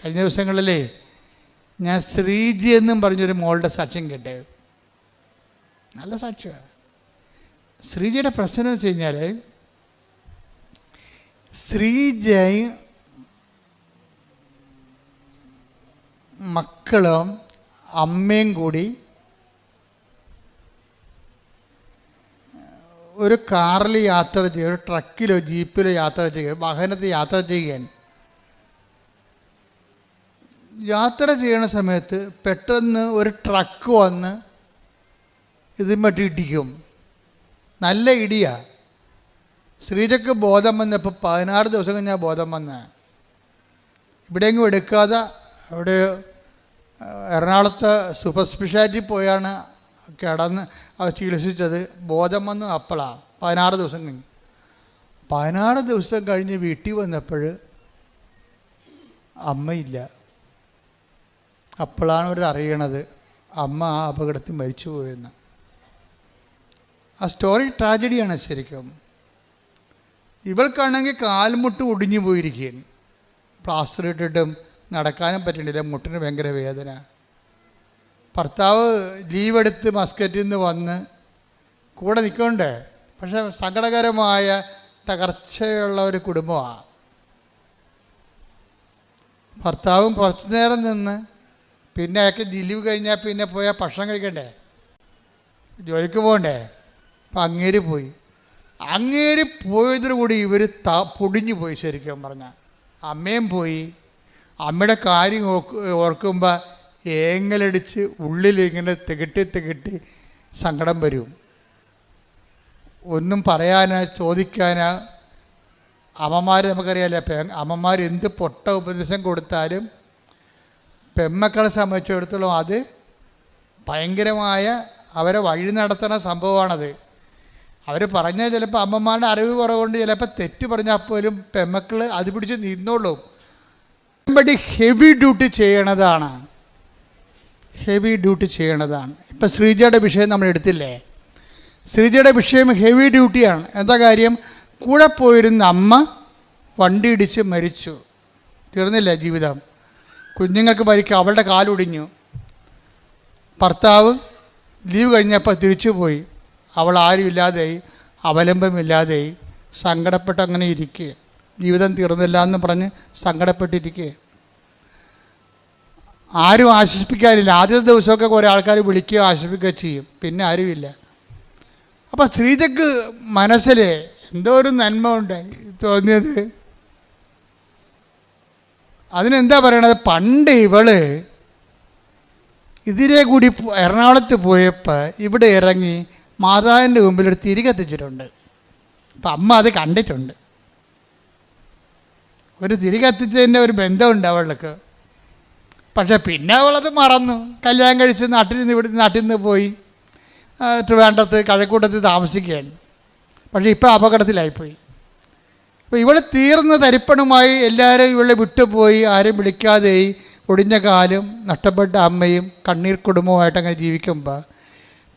കഴിഞ്ഞ ദിവസങ്ങളിൽ ഞാൻ ശ്രീജി എന്നും പറഞ്ഞൊരു മോളുടെ സാക്ഷ്യം കേട്ടേ. നല്ല സാക്ഷ്യമാണ് ശ്രീജിയുടെ പ്രശ്നം എന്ന് വെച്ച് കഴിഞ്ഞാൽ ശ്രീജയ് മക്കളും അമ്മയും കൂടി ഒരു കാറിൽ യാത്ര ചെയ്യുക ഒരു ട്രക്കിലോ ജീപ്പിലോ യാത്ര ചെയ്യുക വാഹനത്തിൽ യാത്ര ചെയ്യുകയാണ്. യാത്ര ചെയ്യണ സമയത്ത് പെട്ടെന്ന് ഒരു ട്രക്ക് വന്ന് ഇതിമട്ടി ഇടിക്കും. നല്ല ഇടിയാ. ശ്രീജക്ക് ബോധം വന്നപ്പോൾ പതിനാറ് ദിവസം കഴിഞ്ഞാൽ ബോധം വന്ന. ഇവിടെയെങ്കിലും എടുക്കാതെ അവിടെ എറണാകുളത്തെ സൂപ്പർ സ്പെഷ്യാലിറ്റി പോയാണ് കിടന്ന് അവർ ചികിത്സിച്ചത്. ബോധം വന്ന് അപ്പോളാണ് പതിനാറ് ദിവസം കഴിഞ്ഞ്. പതിനാറ് ദിവസം കഴിഞ്ഞ് വീട്ടിൽ വന്നപ്പോൾ അമ്മയില്ല. അപ്പോഴാണ് അവർ അറിയണത്. അമ്മ ആ അപകടത്തിൽ മരിച്ചു പോയെന്ന്. ആ സ്റ്റോറി ട്രാജഡിയാണ് ശരിക്കും. ഇവൾക്കാണെങ്കിൽ കാൽമുട്ട് ഒടിഞ്ഞു പോയിരിക്കുകയാണ്. പ്ലാസ്റ്റർ ഇട്ടിട്ടും നടക്കാനും പറ്റണില്ല. മുട്ടിന് ഭയങ്കര വേദന. ഭർത്താവ് ലീവെടുത്ത് മസ്കറ്റിൽ നിന്ന് വന്ന് കൂടെ നിൽക്കണ്ടേ പക്ഷെ സങ്കടകരമായ തകർച്ചയുള്ള ഒരു കുടുംബമാണ്. ഭർത്താവും കുറച്ചു നേരം നിന്ന് പിന്നെ അയാൾക്ക് ലീവ് കഴിഞ്ഞാൽ പിന്നെ പോയാൽ ഭക്ഷണം കഴിക്കണ്ടേ? ജോലിക്ക് പോകണ്ടേ? അപ്പം അങ്ങേര് പോയി. അങ്ങേര് പോയതോടുകൂടി ഇവർ ത പൊടിഞ്ഞു പോയി ശരിക്കും പറഞ്ഞാൽ അമ്മയും പോയി. അമ്മയുടെ കാര്യം ഓർക്ക് ഓർക്കുമ്പോൾ ഏങ്ങലടിച്ച് ഉള്ളിലിങ്ങനെ തികട്ടി തികട്ടി സങ്കടം വരും. ഒന്നും പറയാനോ ചോദിക്കാനോ. അമ്മമാർ നമുക്കറിയാലോ അപ്പം അമ്മമാർ എന്ത് പൊട്ട ഉപദേശം കൊടുത്താലും പെമ്മക്കളെ സംബന്ധിച്ചിടത്തോളം അത് ഭയങ്കരമായ അവരെ വഴി നടത്തുന്ന സംഭവമാണത്. അവർ പറഞ്ഞ ചിലപ്പോൾ അമ്മമാരുടെ അറിവ് കുറവുകൊണ്ട് ചിലപ്പോൾ തെറ്റ് പറഞ്ഞാൽ പോലും പെമ്മക്കൾ അത് പിടിച്ച് നിന്നോളും. പടി ഹെവി ഡ്യൂട്ടി ചെയ്യണതാണ്. ഹെവി ഡ്യൂട്ടി ചെയ്യണതാണ്. ഇപ്പം ശ്രീജയുടെ വിഷയം നമ്മൾ എടുത്തില്ലേ? ശ്രീജയുടെ വിഷയം ഹെവി ഡ്യൂട്ടിയാണ് എന്താ കാര്യം? കൂടെ പോയിരുന്ന അമ്മ വണ്ടി ഇടിച്ച് മരിച്ചു. തീർന്നില്ല ജീവിതം? കുഞ്ഞുങ്ങൾക്ക് പരിക്ക് അവളുടെ കാലൊടിഞ്ഞു. ഭർത്താവ് ലീവ് കഴിഞ്ഞപ്പോൾ തിരിച്ചു പോയി അവൾ ആരുമില്ലാതെയായി അവലംബമില്ലാതെയായി സങ്കടപ്പെട്ട് അങ്ങനെ ഇരിക്കുക ജീവിതം തീർന്നില്ല എന്ന് പറഞ്ഞ് സങ്കടപ്പെട്ടിരിക്കുക ആരും ആശ്വസിപ്പിക്കാനില്ല. ആദ്യത്തെ ദിവസമൊക്കെ കുറേ ആൾക്കാർ വിളിക്കുകയോ ആശ്വസിപ്പിക്കുകയോ ചെയ്യും. പിന്നെ ആരുമില്ല. അപ്പോൾ സ്ത്രീജക്ക് മനസ്സിൽ എന്തോ ഒരു നന്മ ഉണ്ട് തോന്നിയത്. അതിനെന്താ പറയണത്? പണ്ട് ഇവൾ ഇതിരെ കൂടി എറണാകുളത്ത് പോയപ്പോൾ ഇവിടെ ഇറങ്ങി മാതാവിന്റെ മുമ്പിൽ ഒരു തിരി കത്തിച്ചിട്ടുണ്ട്. അപ്പം അമ്മ അത് കണ്ടിട്ടുണ്ട്. ഒരു തിരി കത്തിച്ചതിന്റെ ഒരു ബന്ധമുണ്ട് അവൾക്ക്. പക്ഷെ പിന്നെ അവളത് മറന്നു. കല്യാണം കഴിച്ച് നാട്ടിൽ നിന്ന് ഇവിടെ നാട്ടിൽ നിന്ന് പോയി ട്രിവാൻഡ്രത്ത് കഴക്കൂട്ടത്ത് താമസിക്കുകയാണ്. പക്ഷേ ഇപ്പോൾ അപകടത്തിലായിപ്പോയി. അപ്പോൾ ഇവൾ തീർന്ന തരിപ്പണുമായി എല്ലാവരും ഇവളെ വിട്ടുപോയി ആരും വിളിക്കാതെയായി. ഒടിഞ്ഞ കാലും നഷ്ടപ്പെട്ട അമ്മയും കണ്ണീർ കുടുംബവുമായിട്ട് അങ്ങനെ ജീവിക്കുമ്പോൾ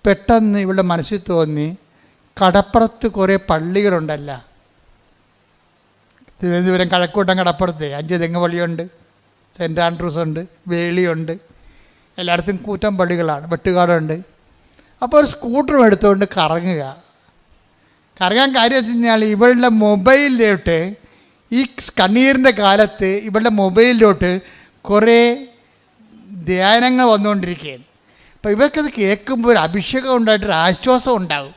പെട്ടെന്ന് ഇവളുടെ മനസ്സിൽ തോന്നി കടപ്പുറത്ത് കുറേ പള്ളികളുണ്ടല്ല. തിരുവനന്തപുരം കഴക്കൂട്ടം കടപ്പുറത്ത് അഞ്ച് തെങ്ങ് പള്ളിയുണ്ട് സെന്റ് ആൻഡ്രൂസ് ഉണ്ട് വേളിയുണ്ട് എല്ലായിടത്തും കൂറ്റം പള്ളികളാണ് വെട്ടുകാടുണ്ട്. അപ്പോൾ ഒരു സ്കൂട്ടറും എടുത്തുകൊണ്ട് കറങ്ങുക. കറങ്ങാൻ കാര്യം വെച്ച് കഴിഞ്ഞാൽ ഇവളുടെ മൊബൈലിലോട്ട് ഈ കണ്ണീരിന്റെ കാലത്ത് ഇവളുടെ മൊബൈലിലോട്ട് കുറേ ധ്യാനങ്ങൾ വന്നുകൊണ്ടിരിക്കുകയാണ്. അപ്പോൾ ഇവർക്കത് കേൾക്കുമ്പോൾ ഒരു അഭിഷേകം ഉണ്ടായിട്ടൊരു ആശ്വാസം ഉണ്ടാകും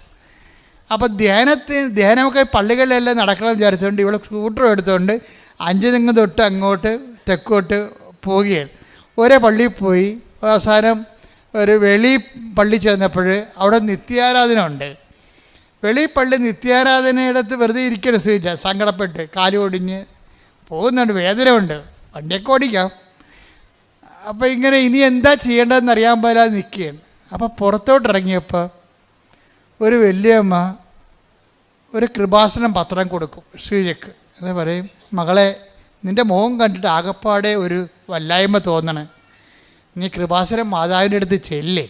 അപ്പോൾ ധ്യാനത്തിന് ധ്യാനമൊക്കെ പള്ളികളിലെല്ലാം നടക്കണമെന്ന് വിചാരിച്ചുകൊണ്ട് ഇവൾ സ്കൂട്ടർ എടുത്തുകൊണ്ട് അഞ്ച് നിങ്ങൾ തൊട്ട് അങ്ങോട്ട് തെക്കോട്ട് പോവുകയാണ്. ഒരേ പള്ളിയിൽ പോയി അവസാനം ഒരു വെളി പള്ളി ചെന്നപ്പോൾ അവിടെ നിത്യാരാധന ഉണ്ട്. വെളി പള്ളി നിത്യാരാധനയിടത്ത് വെറുതെ ഇരിക്കണം ശ്രീജ. സങ്കടപ്പെട്ട് കാൽ ഒടിഞ്ഞ് പോകുന്നുണ്ട്. വേദനയുണ്ട്. വണ്ടിയൊക്കെ ഓടിക്കാം. അപ്പോൾ ഇങ്ങനെ ഇനി എന്താ ചെയ്യേണ്ടതെന്ന് അറിയാൻ പോലാതെ നിൽക്കുകയാണ്. അപ്പോൾ പുറത്തോട്ട് ഇറങ്ങിയപ്പോൾ ഒരു വലിയമ്മ ഒരു കൃപാസനം പത്രം കൊടുക്കും ശ്രീജക്ക് എന്ന് പറയും മകളെ നിന്റെ മുഖം കണ്ടിട്ട് ആകപ്പാടെ ഒരു വല്ലായ്മ തോന്നണേ. നീ കൃപാസനം മാതാവിന്റെ അടുത്ത് ചെല്ലേ.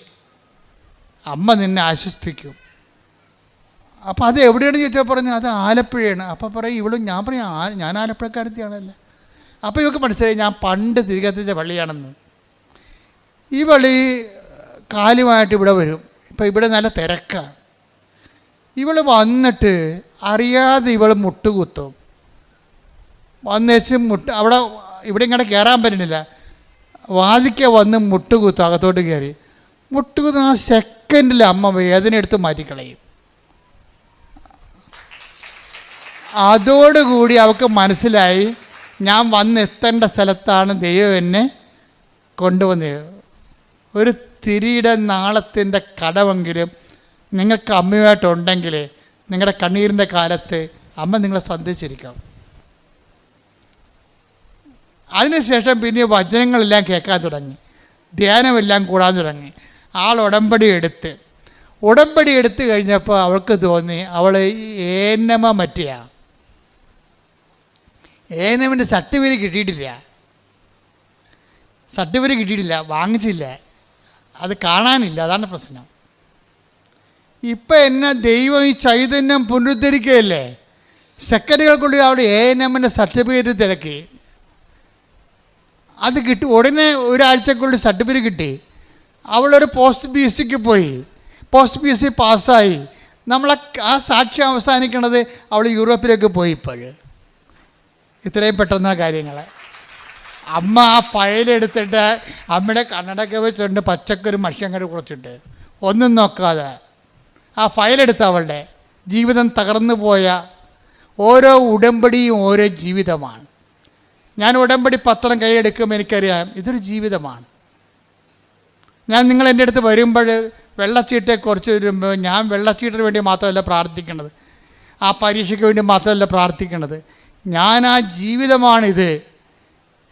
അമ്മ നിന്നെ ആശ്വസിപ്പിക്കും. അപ്പോൾ അത് എവിടെയാണ് ചോദിച്ചാൽ പറഞ്ഞു അത് ആലപ്പുഴയാണ്. അപ്പോൾ പറയും ഇവളും ഞാൻ പറയും ആ ഞാൻ ആലപ്പുഴക്കാരത്തിയാണല്ലേ. അപ്പോൾ ഇവക്ക് മനസ്സിലായി ഞാൻ പണ്ട് തിരികത്തിച്ച പള്ളിയാണെന്ന്. ഈ പള്ളി കാലുമായിട്ട് ഇവിടെ വരും. ഇപ്പം ഇവിടെ നല്ല തിരക്കാണ് ഇവൾ വന്നിട്ട് അറിയാതെ ഇവൾ മുട്ടുകുത്തും. വന്നേച്ച് മുട്ട് അവിടെ ഇവിടെ ഇങ്ങോട്ട് കയറാൻ പറ്റുന്നില്ല വാതിക്ക വന്ന് മുട്ടുകുത്തും അകത്തോട്ട് കയറി മുട്ടുകുത്തുന്ന ആ സെക്കൻഡിൽ അമ്മ വേദന എടുത്ത് മാറ്റിക്കളയും. അതോടുകൂടി അവൾക്ക് മനസ്സിലായി ഞാൻ വന്നെത്തേണ്ട സ്ഥലത്താണ് ദൈവം എന്നെ കൊണ്ടുവന്നത്. ഒരു തിരിയുടെ നാളത്തിന്റെ കടമെങ്കിലും നിങ്ങൾക്ക് അമ്മയുമായിട്ടുണ്ടെങ്കിൽ നിങ്ങളുടെ കണ്ണീരിന്റെ കാലത്ത് അമ്മ നിങ്ങളെ സന്ദേശിച്ചിരിക്കാം അതിനുശേഷം പിന്നെ വചനങ്ങളെല്ലാം കേൾക്കാൻ തുടങ്ങി. ധ്യാനമെല്ലാം കൂടാൻ തുടങ്ങി. ആൾ ഉടമ്പടി എടുത്ത്. ഉടമ്പടി എടുത്തു കഴിഞ്ഞപ്പോൾ അവൾക്ക് തോന്നി അവൾ ഏനമ മറ്റിയാ. ഏനമിന്റെ സർട്ടിഫിക്കറ്റ് കിട്ടിയിട്ടില്ല. സർട്ടിഫിക്കറ്റ് കിട്ടിയിട്ടില്ല വാങ്ങിച്ചില്ല. അത് കാണാനില്ല അതാണ് പ്രശ്നം. ഇപ്പം എന്നെ ദൈവം ഈ ചൈതന്യം പുനരുദ്ധരിക്കുകയല്ലേ? സെക്കൻഡുകൾക്കുള്ളിൽ അവിടെ എ എൻ എമ്മിന്റെ സർട്ടിഫിക്കറ്റ് തിരക്കി. അത് കിട്ടി ഉടനെ ഒരാഴ്ചക്കുള്ളിൽ സർട്ടിഫിക്കറ്റ് കിട്ടി. അവളൊരു പോസ്റ്റ് പി എസ് സിക്ക് പോയി. പോസ്റ്റ് പി എസ് സി പാസ്സായി. നമ്മളെ ആ സാക്ഷ്യം അവസാനിക്കണത് അവൾ യൂറോപ്പിലേക്ക് പോയി ഇപ്പോഴ്. ഇത്രയും പെട്ടെന്ന കാര്യങ്ങൾ അമ്മ ആ ഫയലെടുത്തിട്ട് അമ്മയുടെ കണ്ണടക്ക വെച്ചുകൊണ്ട് പച്ചക്കൊരു മഷിയങ്ങട് കുറച്ചിട്ട്. ഒന്നും നോക്കാതെ. ആ ഫയലെടുത്ത അവളുടെ ജീവിതം തകർന്നു പോയ ഓരോ ഉടമ്പടിയും ഓരോ ജീവിതമാണ്. ഞാൻ ഉടമ്പടി പത്രം കൈയെടുക്കുമ്പോൾ എനിക്കറിയാം ഇതൊരു ജീവിതമാണ്. ഞാൻ നിങ്ങൾ എന്റെ അടുത്ത് വരുമ്പോൾ വെള്ളച്ചീട്ടെക്കുറിച്ച് വരുമ്പോൾ ഞാൻ വെള്ളച്ചീട്ടിന് വേണ്ടി മാത്രമല്ല പ്രാർത്ഥിക്കുന്നത്. ആ പരീക്ഷയ്ക്ക് വേണ്ടി മാത്രമല്ല പ്രാർത്ഥിക്കുന്നത്. ആ ജീവിതമാണിത്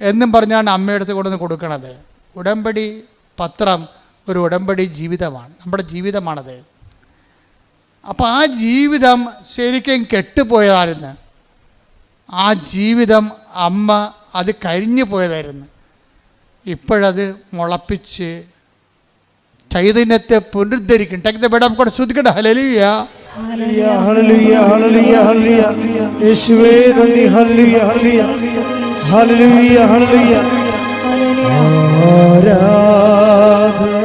എന്നും പറഞ്ഞാണ് അമ്മയുടെ അടുത്ത് കൊണ്ടുവന്ന് കൊടുക്കണത്. ഉടമ്പടി പത്രം ഒരു ഉടമ്പടി ജീവിതമാണ്. നമ്മുടെ ജീവിതമാണത്. അപ്പോൾ ആ ജീവിതം ശരിക്കും കെട്ടുപോയതായിരുന്നു. ആ ജീവിതം അമ്മ അത് കരിഞ്ഞു പോയതായിരുന്നു. ഇപ്പോഴത് മുളപ്പിച്ച് ചൈതന്യത്തെ പുനരുദ്ധരിക്കും take the bed of God ശ്രദ്ധിക്കട്ടെ hallelujah. യേശുവേ നന്ദി ഹല്ലേലൂയ, ഹല്ലേലൂയ. Hallelujah, hallelujah. ആരാധന